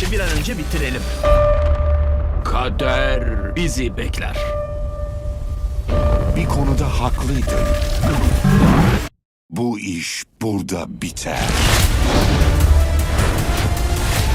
savaşı bir an önce bitirelim. Kader bizi bekler. Bir konuda haklıydın. Bu iş burada biter.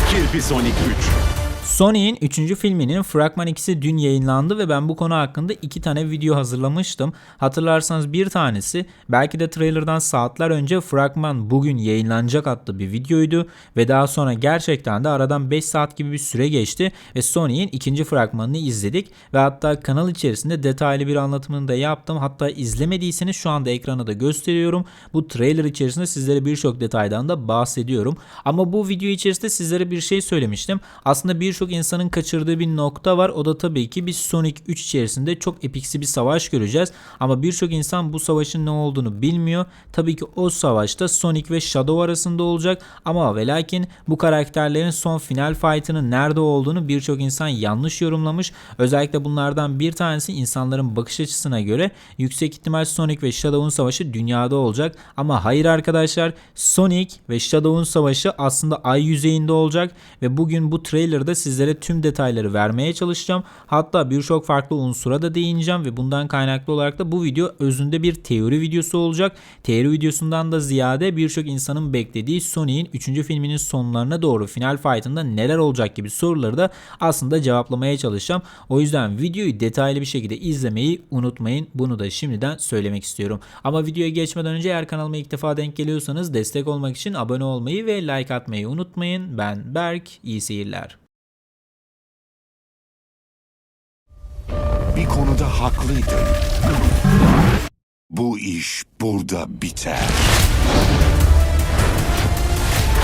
Kirpi Sonic 3. Sony'in 3. filminin fragman ikisi dün yayınlandı ve ben bu konu hakkında 2 tane video hazırlamıştım. Hatırlarsanız bir tanesi belki de trailerdan saatler önce fragman bugün yayınlanacak adlı bir videoydu ve daha sonra gerçekten de aradan 5 saat gibi bir süre geçti ve Sony'in ikinci fragmanını izledik ve hatta kanal içerisinde detaylı bir anlatımını da yaptım. Hatta izlemediyseniz şu anda ekrana da gösteriyorum. Bu trailer içerisinde sizlere birçok detaydan da bahsediyorum. Ama bu video içerisinde sizlere bir şey söylemiştim. Aslında birçok insanın kaçırdığı bir nokta var. O da tabii ki biz Sonic 3 içerisinde çok epiksi bir savaş göreceğiz. Ama birçok insan bu savaşın ne olduğunu bilmiyor. Tabii ki o savaşta Sonic ve Shadow arasında olacak. Ama ve lakin bu karakterlerin son final fight'ının nerede olduğunu birçok insan yanlış yorumlamış. Özellikle bunlardan bir tanesi insanların bakış açısına göre yüksek ihtimal Sonic ve Shadow'un savaşı dünyada olacak. Ama hayır arkadaşlar Sonic ve Shadow'un savaşı aslında ay yüzeyinde olacak ve bugün bu trailerda sizlere tüm detayları vermeye çalışacağım. Hatta birçok farklı unsura da değineceğim ve bundan kaynaklı olarak da bu video özünde bir teori videosu olacak. Teori videosundan da ziyade birçok insanın beklediği Sonic'in 3. filminin sonlarına doğru final fight'ında neler olacak gibi soruları da aslında cevaplamaya çalışacağım. O yüzden videoyu detaylı bir şekilde izlemeyi unutmayın. Bunu da şimdiden söylemek istiyorum. Ama videoya geçmeden önce eğer kanalıma ilk defa denk geliyorsanız destek olmak için abone olmayı ve like atmayı unutmayın. Ben Berk, iyi seyirler. Bir konuda haklıydın. Bu iş burada biter.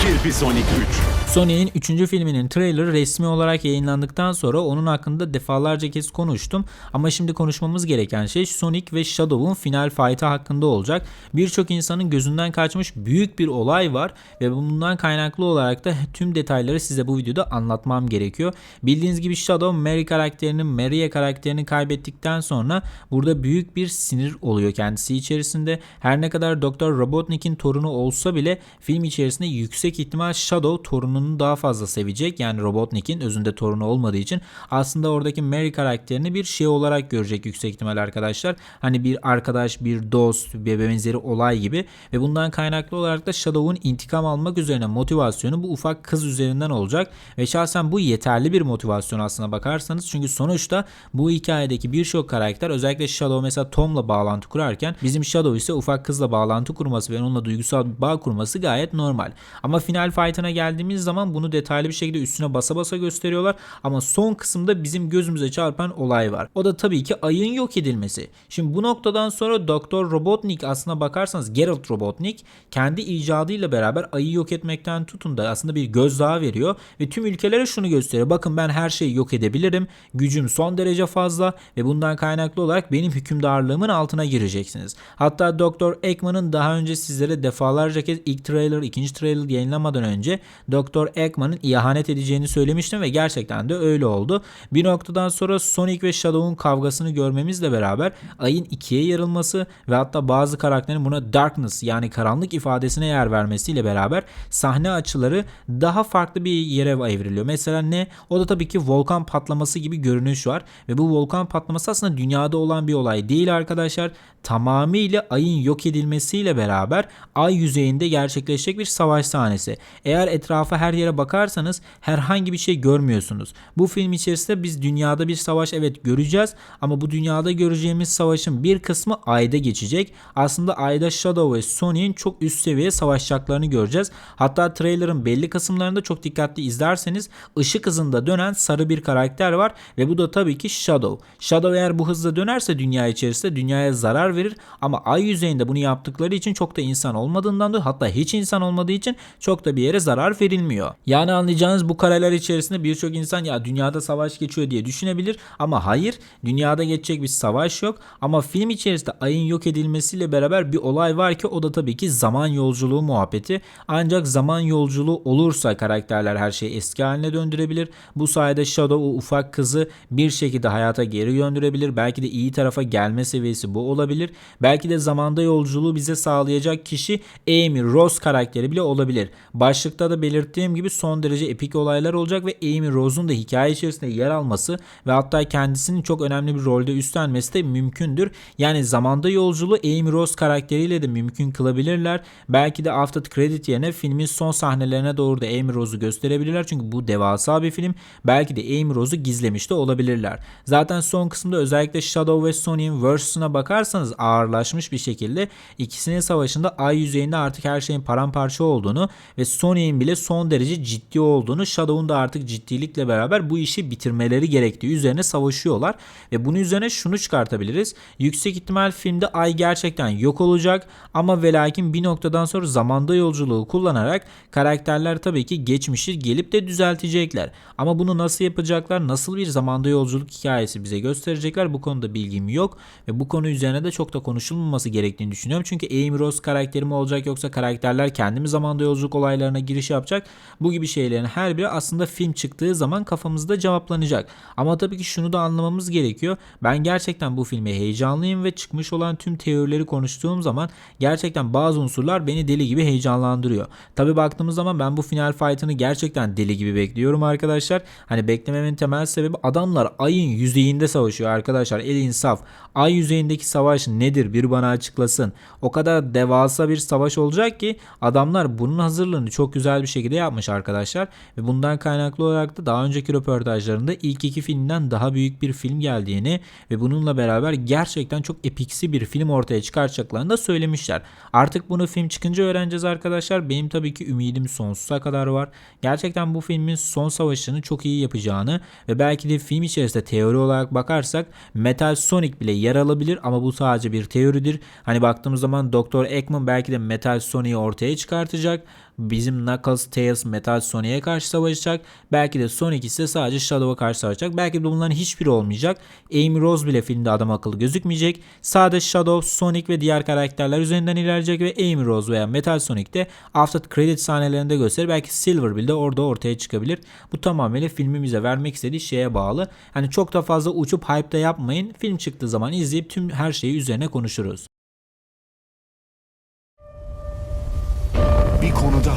Kirpi Sonic 3. Sony'in 3. filminin trailer resmi olarak yayınlandıktan sonra onun hakkında defalarca kez konuştum. Ama şimdi konuşmamız gereken şey Sonic ve Shadow'un final fight'ı hakkında olacak. Birçok insanın gözünden kaçmış büyük bir olay var ve bundan kaynaklı olarak da tüm detayları size bu videoda anlatmam gerekiyor. Bildiğiniz gibi Shadow Mary karakterini, Maria karakterini kaybettikten sonra burada büyük bir sinir oluyor kendisi içerisinde. Her ne kadar Dr. Robotnik'in torunu olsa bile film içerisinde yüksek ihtimal Shadow torununu daha fazla sevecek. Yani Robotnik'in özünde torunu olmadığı için aslında oradaki Mary karakterini bir şey olarak görecek yüksek ihtimal arkadaşlar. Hani bir arkadaş, bir dost, bir benzeri olay gibi ve bundan kaynaklı olarak da Shadow'un intikam almak üzerine motivasyonu bu ufak kız üzerinden olacak ve şahsen bu yeterli bir motivasyon aslına bakarsanız çünkü sonuçta bu hikayedeki birçok karakter özellikle Shadow mesela Tom'la bağlantı kurarken bizim Shadow ise ufak kızla bağlantı kurması ve onunla duygusal bir bağ kurması gayet normal. Ama final fight'ına geldiğimiz zaman bunu detaylı bir şekilde üstüne basa basa gösteriyorlar ama son kısımda bizim gözümüze çarpan olay var. O da tabii ki ayın yok edilmesi. Şimdi bu noktadan sonra Doktor Robotnik aslına bakarsanız Geralt Robotnik kendi icadıyla beraber ayı yok etmekten tutun da aslında bir gözdağı veriyor ve tüm ülkelere şunu gösteriyor. Bakın ben her şeyi yok edebilirim. Gücüm son derece fazla ve bundan kaynaklı olarak benim hükümdarlığımın altına gireceksiniz. Hatta Doktor Eggman'ın daha önce sizlere defalarca kez ilk trailer, ikinci trailer yayınlamadan önce Doktor Eggman'ın ihanet edeceğini söylemiştim ve gerçekten de öyle oldu. Bir noktadan sonra Sonic ve Shadow'un kavgasını görmemizle beraber ayın ikiye yarılması ve hatta bazı karakterin buna darkness yani karanlık ifadesine yer vermesiyle beraber sahne açıları daha farklı bir yere evriliyor. Mesela ne? O da tabii ki volkan patlaması gibi görünüş var ve bu volkan patlaması aslında dünyada olan bir olay değil arkadaşlar. Tamamıyla ayın yok edilmesiyle beraber ay yüzeyinde gerçekleşecek bir savaş sahnesi. Eğer etrafa her yere bakarsanız herhangi bir şey görmüyorsunuz. Bu film içerisinde biz dünyada bir savaş evet göreceğiz ama bu dünyada göreceğimiz savaşın bir kısmı ayda geçecek. Aslında ayda Shadow ve Sonic'in çok üst seviye savaşacaklarını göreceğiz. Hatta trailer'ın belli kısımlarında çok dikkatli izlerseniz ışık hızında dönen sarı bir karakter var ve bu da tabii ki Shadow. Shadow eğer bu hızla dönerse dünya içerisinde dünyaya zarar verir ama ay yüzeyinde bunu yaptıkları için çok da insan olmadığından dolayı hatta hiç insan olmadığı için çok da bir yere zarar verilmiyor. Yani anlayacağınız bu kareler içerisinde birçok insan ya dünyada savaş geçiyor diye düşünebilir ama hayır dünyada geçecek bir savaş yok ama film içerisinde ayın yok edilmesiyle beraber bir olay var ki o da tabii ki zaman yolculuğu muhabbeti. Ancak zaman yolculuğu olursa karakterler her şeyi eski haline döndürebilir. Bu sayede Shadow o ufak kızı bir şekilde hayata geri gönderebilir. Belki de iyi tarafa gelme seviyesi bu olabilir. Olabilir. Belki de zamanda yolculuğu bize sağlayacak kişi Amy Rose karakteri bile olabilir. Başlıkta da belirttiğim gibi son derece epik olaylar olacak ve Amy Rose'un da hikaye içerisinde yer alması ve hatta kendisinin çok önemli bir rolde üstlenmesi de mümkündür. Yani zamanda yolculuğu Amy Rose karakteriyle de mümkün kılabilirler. Belki de after credit yerine filmin son sahnelerine doğru da Amy Rose'u gösterebilirler. Çünkü bu devasa bir film. Belki de Amy Rose'u gizlemiş de olabilirler. Zaten son kısımda özellikle Shadow ve Sony'in versus'una bakarsanız ağırlaşmış bir şekilde ikisinin savaşında ay yüzeyinde artık her şeyin paramparça olduğunu ve Sony'in bile son derece ciddi olduğunu Shadow'un da artık ciddilikle beraber bu işi bitirmeleri gerektiği üzerine savaşıyorlar ve bunun üzerine şunu çıkartabiliriz. Yüksek ihtimal filmde ay gerçekten yok olacak ama ve lakin bir noktadan sonra zamanda yolculuğu kullanarak karakterler tabii ki geçmişi gelip de düzeltecekler. Ama bunu nasıl yapacaklar? Nasıl bir zamanda yolculuk hikayesi bize gösterecekler? Bu konuda bilgim yok ve bu konu üzerine de çok da konuşulmaması gerektiğini düşünüyorum. Çünkü Amy Rose karakteri mi olacak yoksa karakterler kendi mi zamanda yolculuk olaylarına giriş yapacak? Bu gibi şeylerin her biri aslında film çıktığı zaman kafamızda cevaplanacak. Ama tabii ki şunu da anlamamız gerekiyor. Ben gerçekten bu filme heyecanlıyım ve çıkmış olan tüm teorileri konuştuğum zaman gerçekten bazı unsurlar beni deli gibi heyecanlandırıyor. Tabii baktığımız zaman ben bu final fight'ını gerçekten deli gibi bekliyorum arkadaşlar. Hani beklememin temel sebebi adamlar ayın yüzeyinde savaşıyor arkadaşlar. El insaf. Ay yüzeyindeki savaş nedir? Bir bana açıklasın. O kadar devasa bir savaş olacak ki adamlar bunun hazırlığını çok güzel bir şekilde yapmış arkadaşlar. Ve bundan kaynaklı olarak da daha önceki röportajlarında ilk iki filmden daha büyük bir film geldiğini ve bununla beraber gerçekten çok epiksi bir film ortaya çıkartacaklarını da söylemişler. Artık bunu film çıkınca öğreneceğiz arkadaşlar. Benim tabii ki ümidim sonsuza kadar var. Gerçekten bu filmin son savaşını çok iyi yapacağını ve belki de film içerisinde teori olarak bakarsak Metal Sonic bile yer alabilir ama bu sadece bir teoridir. Hani baktığımız zaman Dr. Eggman belki de Metal Sonic'i ortaya çıkartacak. Bizim Knuckles, Tails, Metal Sonic'e karşı savaşacak. Belki de Sonic ise sadece Shadow'a karşı savaşacak. Belki de bunların hiçbiri olmayacak. Amy Rose bile filmde adam akıllı gözükmeyecek. Sadece Shadow, Sonic ve diğer karakterler üzerinden ilerleyecek ve Amy Rose veya Metal Sonic de after credit sahnelerinde gösterir. Belki Silver bile de orada ortaya çıkabilir. Bu tamamıyla filmimize vermek istediği şeye bağlı. Hani çok da fazla uçup hype da yapmayın. Film çıktığı zaman izleyip tüm her şeyi üzerine konuşuruz.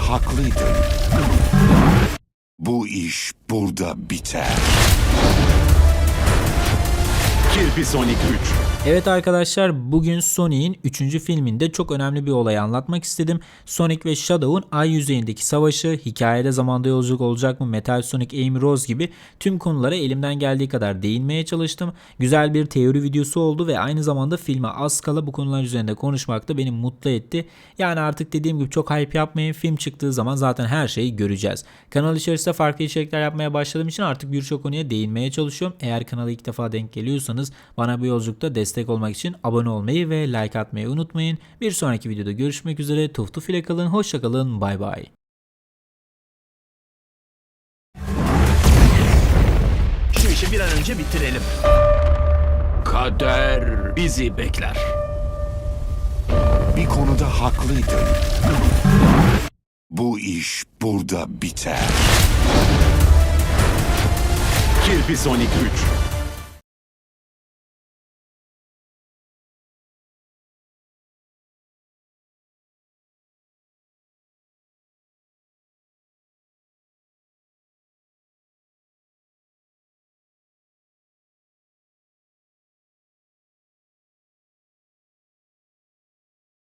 Haklıydın. Bu iş burada biter. Kirpi Sonic 3. Evet arkadaşlar bugün Sonic'in 3. filminde çok önemli bir olayı anlatmak istedim. Sonic ve Shadow'un ay yüzeyindeki savaşı, hikayede zamanda yolculuk olacak mı, Metal Sonic, Amy Rose gibi tüm konulara elimden geldiği kadar değinmeye çalıştım. Güzel bir teori videosu oldu ve aynı zamanda filme az kala bu konular üzerinde konuşmak da beni mutlu etti. Yani artık dediğim gibi çok hype yapmayın. Film çıktığı zaman zaten her şeyi göreceğiz. Kanal içerisinde farklı içerikler yapmaya başladığım için artık birçok konuya değinmeye çalışıyorum. Eğer kanala ilk defa denk geliyorsanız bana bu yolculukta destek olmak için abone olmayı ve like atmayı unutmayın. Bir sonraki videoda görüşmek üzere. Tuf tuf ile kalın. Hoşça kalın. Bay bay. Şu işi bir an önce bitirelim. Kader bizi bekler. Bir konuda haklıydın. Bu iş burada biter. Kirpi Sonic 3.